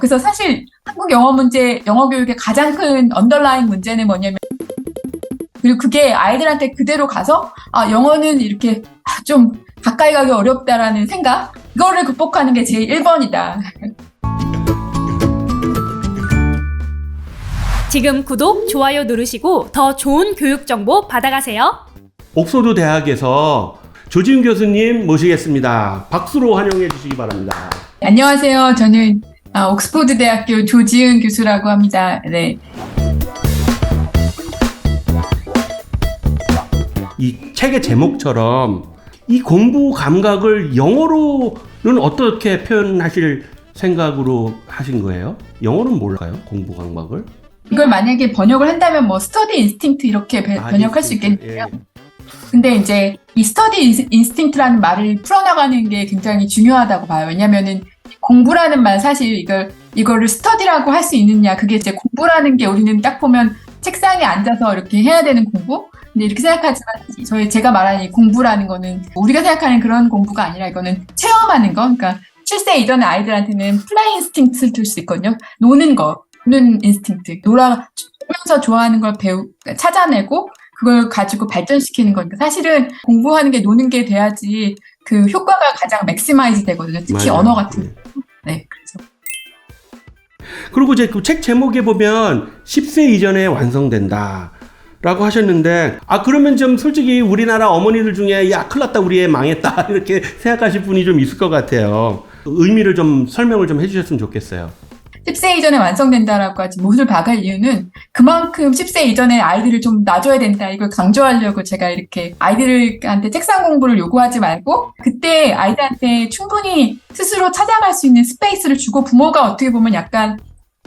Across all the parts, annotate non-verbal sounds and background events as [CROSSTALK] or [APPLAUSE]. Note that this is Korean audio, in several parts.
그래서 사실 한국 영어 문제, 영어 교육의 가장 큰 언더라인 문제는 뭐냐면 그리고 그게 아이들한테 그대로 가서 아 영어는 이렇게 아, 좀 가까이 가기 어렵다라는 생각 이거를 극복하는 게 제일 1번이다. 지금 구독, 좋아요 누르시고 더 좋은 교육 정보 받아가세요. 옥소드 대학에서 조지훈 교수님 모시겠습니다. 박수로 환영해 주시기 바랍니다. 안녕하세요. 저는 아, 옥스퍼드 대학교 조지은 교수라고 합니다. 네. 이 책의 제목처럼 이 공부 감각을 영어로는 어떻게 표현하실 생각으로 하신 거예요? 영어는 뭘까요? 공부 감각을? 이걸 만약에 번역을 한다면 뭐 스터디 인스팅트 이렇게 배- 아, 번역할 수 인스팅트. 있겠는데요. 근데 이제 이 스터디 인스팅트라는 말을 풀어나가는 게 굉장히 중요하다고 봐요. 왜냐면은 공부라는 말 사실 이걸 이거를 스터디라고 할 수 있느냐 그게 이제 공부라는 게 우리는 딱 보면 책상에 앉아서 이렇게 해야 되는 공부. 근데 이렇게 생각하지만 저희 제가 말하는 이 공부라는 거는 우리가 생각하는 그런 공부가 아니라 이거는 체험하는 거. 그러니까 7세 이전의 아이들한테는 플레이 인스팅트를 줄 수 있거든요. 노는 거, 노는 인스팅트. 놀아면서 좋아하는 걸 배우, 찾아내고 그걸 가지고 발전시키는 거니까 사실은 공부하는 게 노는 게 돼야지 그 효과가 가장 맥시마이즈 되거든요. 특히 맞아요. 언어 같은. 네. 네, 그래서. 그리고 이제 그 책 제목에 보면 10세 이전에 완성된다. 라고 하셨는데, 아, 그러면 좀 솔직히 우리나라 어머니들 중에, 야, 큰일 났다, 우리 애 망했다. [LAUGHS] 이렇게 생각하실 분이 좀 있을 것 같아요. 의미를 좀 설명을 좀 해주셨으면 좋겠어요. 10세 이전에 완성된다라고 하지 못을 박을 이유는 그만큼 10세 이전에 아이들을 좀 놔줘야 된다 이걸 강조하려고 제가 이렇게 아이들한테 책상 공부를 요구하지 말고 그때 아이들한테 충분히 스스로 찾아갈 수 있는 스페이스를 주고 부모가 어떻게 보면 약간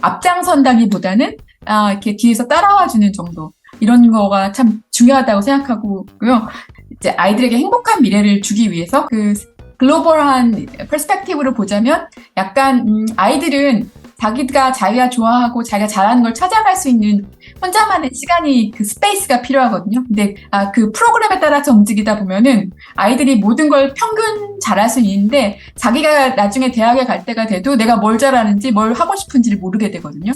앞장선다기보다는 아, 이렇게 뒤에서 따라와 주는 정도 이런 거가 참 중요하다고 생각하고요. 이제 아이들에게 행복한 미래를 주기 위해서 그 글로벌한 퍼스펙티브를 보자면 약간 음, 아이들은 자기가 자기가 좋아하고 자기가 잘하는 걸 찾아갈 수 있는 혼자만의 시간이 그 스페이스가 필요하거든요. 근데 아, 그 프로그램에 따라서 움직이다 보면은 아이들이 모든 걸 평균 잘할 수 있는데 자기가 나중에 대학에 갈 때가 돼도 내가 뭘 잘하는지 뭘 하고 싶은지를 모르게 되거든요.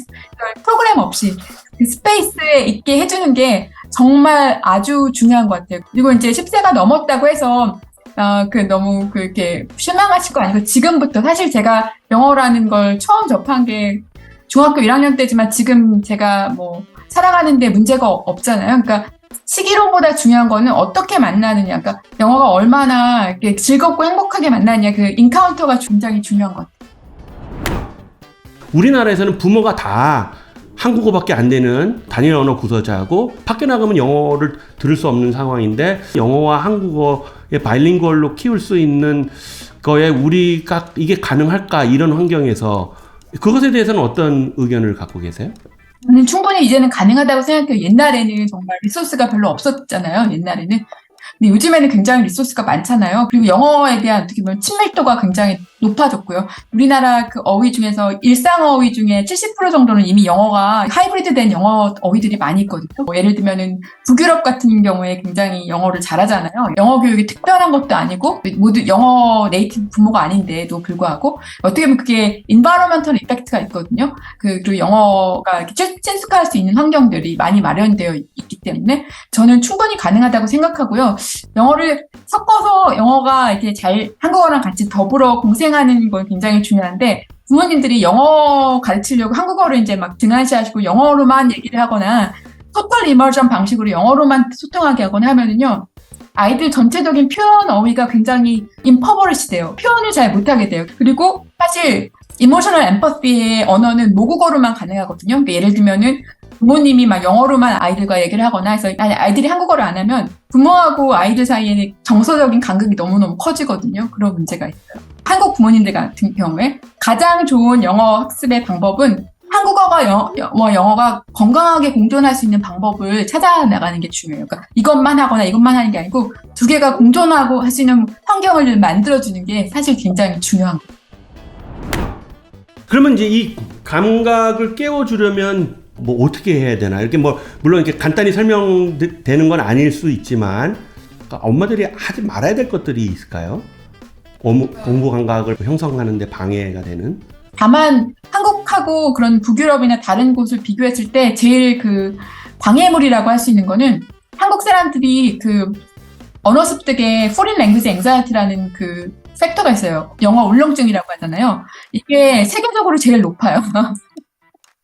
프로그램 없이 그 스페이스에 있게 해주는 게 정말 아주 중요한 것 같아요. 그리고 이제 10세가 넘었다고 해서 아, 그 너무 그렇게 실망하실 거 아니고 지금부터 사실 제가 영어라는 걸 처음 접한 게 중학교 1학년 때지만 지금 제가 뭐 살아가는데 문제가 없- 없잖아요. 그러니까 시기론보다 중요한 거는 어떻게 만나느냐. 그러니까 영어가 얼마나 이렇게 즐겁고 행복하게 만나느냐. 그 인카운터가 굉장히 중요한 것 같아요. 우리나라에서는 부모가 다 한국어밖에 안 되는 단일 언어 구서자고 밖에 나가면 영어를 들을 수 없는 상황인데 영어와 한국어의 바일링구얼로 키울 수 있는 거에 우리가 이게 가능할까 이런 환경에서 그것에 대해서는 어떤 의견을 갖고 계세요? 저는 충분히 이제는 가능하다고 생각해요. 옛날에는 정말 리소스가 별로 없었잖아요. 옛날에는. 근데 요즘에는 굉장히 리소스가 많잖아요. 그리고 영어에 대한 어떻게 보면 친밀도가 굉장히 높아졌고요. 우리나라 그 어휘 중에서 일상 어휘 중에 70% 정도는 이미 영어가 하이브리드된 영어 어휘들이 많이 있거든요. 뭐 예를 들면은 북유럽 같은 경우에 굉장히 영어를 잘하잖아요. 영어 교육이 특별한 것도 아니고 모두 영어 네이티브 부모가 아닌데도 불구하고 어떻게 보면 그게 인바로먼털 이펙트가 있거든요. 그, 그리고 영어가 이렇게 친- 친숙할 수 있는 환경들이 많이 마련되어 있- 있기 때문에 저는 충분히 가능하다고 생각하고요. 영어를 섞어서 영어가 이렇게 잘 한국어랑 같이 더불어 공생 하는 건 굉장히 중요한데 부모님들이 영어 가르치려고 한국어를 이제 막 등한시하시고 영어로만 얘기를 하거나 토탈 이머전 방식으로 영어로만 소통하게 하거나 하면은요. 아이들 전체적인 표현 어휘가 굉장히 임퍼버리시 돼요. 표현을 잘 못하게 돼요. 그리고 사실 이모셔널 엠퍼시의 언어는 모국어로만 가능하거든요. 그러니까 예를 들면은 부모님이 막 영어로만 아이들과 얘기를 하거나 해서 아이들이 한국어를 안 하면 부모하고 아이들 사이에는 정서적인 간극이 너무너무 커지거든요. 그런 문제가 있어요. 한국 부모님들 같은 경우에 가장 좋은 영어 학습의 방법은 한국어가 영어, 뭐 영어가 건강하게 공존할 수 있는 방법을 찾아 나가는 게 중요해요. 그러니까 이것만 하거나 이것만 하는 게 아니고 두 개가 공존하고 할 수 있는 환경을 만들어주는 게 사실 굉장히 중요한 거예요. 그러면 이제 이 감각을 깨워주려면 뭐 어떻게 해야 되나 이렇게 뭐 물론 이렇게 간단히 설명되는 건 아닐 수 있지만 그러니까 엄마들이 하지 말아야 될 것들이 있을까요? 어무- 공부 감각을 형성하는데 방해가 되는 다만 한국하고 그런 북유럽이나 다른 곳을 비교했을 때 제일 그 방해물이라고 할 수 있는 거는 한국 사람들이 그 언어 습득에 foreign language anxiety라는 그 팩터가 있어요. 영어 울렁증이라고 하잖아요. 이게 세계적으로 제일 높아요. [LAUGHS]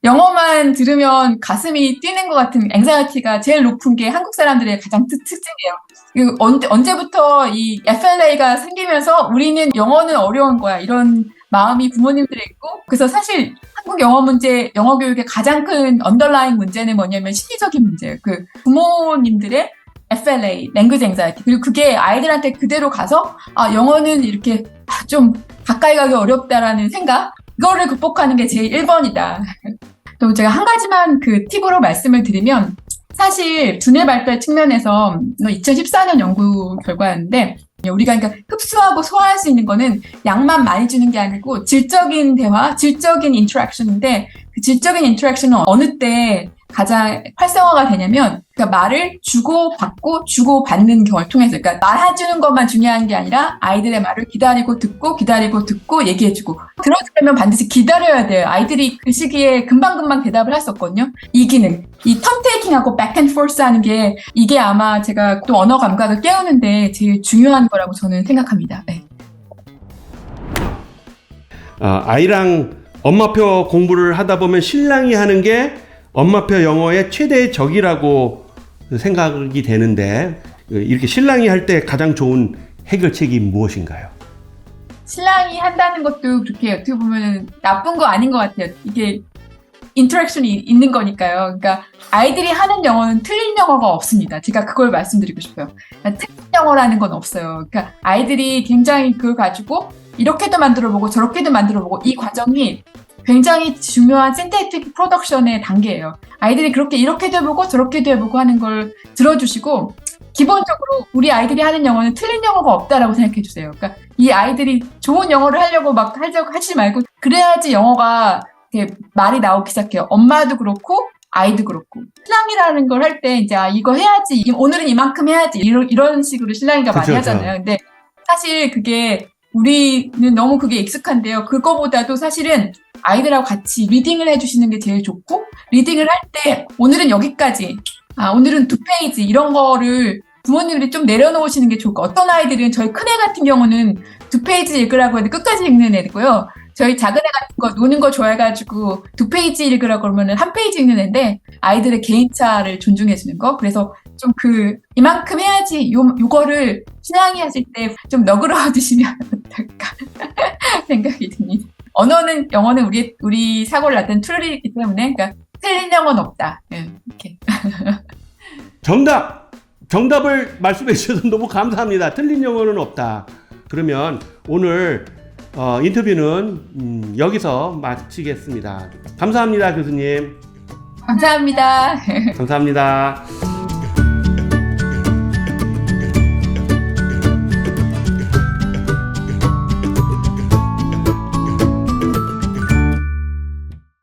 영어만 들으면 가슴이 뛰는 것 같은 앵사이티가 제일 높은 게 한국 사람들의 가장 특, 특징이에요. 그 언제, 언제부터 이 FLA가 생기면서 우리는 영어는 어려운 거야. 이런 마음이 부모님들에 있고. 그래서 사실 한국 영어 문제, 영어 교육의 가장 큰 언더라인 문제는 뭐냐면 심리적인 문제예요. 그 부모님들의 FLA, language anxiety. 그리고 그게 아이들한테 그대로 가서, 아, 영어는 이렇게 아, 좀 가까이 가기 어렵다라는 생각? 이거를 극복하는 게 제일 1번이다. [LAUGHS] 또 제가 한 가지만 그 팁으로 말씀을 드리면 사실 두뇌 발달 측면에서 2014년 연구 결과였는데 우리가 그러니까 흡수하고 소화할 수 있는 거는 양만 많이 주는 게 아니고 질적인 대화, 질적인 인터랙션인데 그 질적인 인터랙션은 어느 때 가장 활성화가 되냐면 그러니까 말을 주고 받고 주고 받는 경우를 통해서 그러니까 말해주는 것만 중요한 게 아니라 아이들의 말을 기다리고 듣고 기다리고 듣고 얘기해주고 들어주려면 반드시 기다려야 돼요. 아이들이 그 시기에 금방금방 대답을 없거든요. 이 기능, 이 턴테이킹하고 백앤포스 하는 게 이게 아마 제가 또 언어 감각을 깨우는데 제일 중요한 거라고 저는 생각합니다. 네. 어, 아이랑 엄마표 공부를 하다 보면 신랑이 하는 게 엄마표 영어의 최대의 적이라고 생각이 되는데 이렇게 신랑이 할 때 가장 좋은 해결책이 무엇인가요? 신랑이 한다는 것도 그렇게 어떻게 보면 나쁜 거 아닌 것 같아요. 이게 인터랙션이 있는 거니까요. 그러니까 아이들이 하는 영어는 틀린 영어가 없습니다. 제가 그걸 말씀드리고 싶어요. 그러니까 틀린 영어라는 건 없어요. 그러니까 아이들이 굉장히 그걸 가지고 이렇게도 만들어보고 저렇게도 만들어보고 이 과정이 굉장히 중요한 신테틱 프로덕션의 단계예요. 아이들이 그렇게 이렇게도 해보고 저렇게도 해보고 하는 걸 들어주시고 기본적으로 우리 아이들이 하는 영어는 틀린 영어가 없다라고 생각해 주세요. 그러니까 이 아이들이 좋은 영어를 하려고 막 하려고 하지 말고 그래야지 영어가 이렇게 말이 나오기 시작해요. 엄마도 그렇고 아이도 그렇고 신랑이라는 걸 할 때 이제 아 이거 해야지 이- 오늘은 이만큼 해야지 이런 이런 식으로 신랑이가 많이 그쵸, 하잖아요. 근데 사실 그게 우리는 너무 그게 익숙한데요. 그거보다도 사실은 아이들하고 같이 리딩을 해주시는 게 제일 좋고 리딩을 할 때 오늘은 여기까지 아 오늘은 두 페이지 이런 거를 부모님들이 좀 내려놓으시는 게 좋고 어떤 아이들은 저희 큰애 같은 경우는 두 페이지 읽으라고 해도 끝까지 읽는 애고요. 저희 작은 애 같은 거 노는 거 좋아해가지고 두 페이지 읽으라고 그러면은 한 페이지 읽는 애인데 아이들의 개인차를 존중해 주는 거. 그래서 좀 그 이만큼 해야지 요 요거를 신앙이 하실 때 좀 너그러워 주시면 [LAUGHS] 어떨까 [LAUGHS] 생각이 듭니다. 언어는 영어는 우리 우리 사고를 낳던 툴이기 때문에 그러니까 틀린 영어는 없다. 예, 이렇게. [LAUGHS] 정답! 정답을 말씀해 주셔서 너무 감사합니다. 틀린 영어는 없다. 그러면 오늘 어, 인터뷰는 음, 여기서 마치겠습니다. 감사합니다, 교수님. 감사합니다. 감사합니다. [LAUGHS]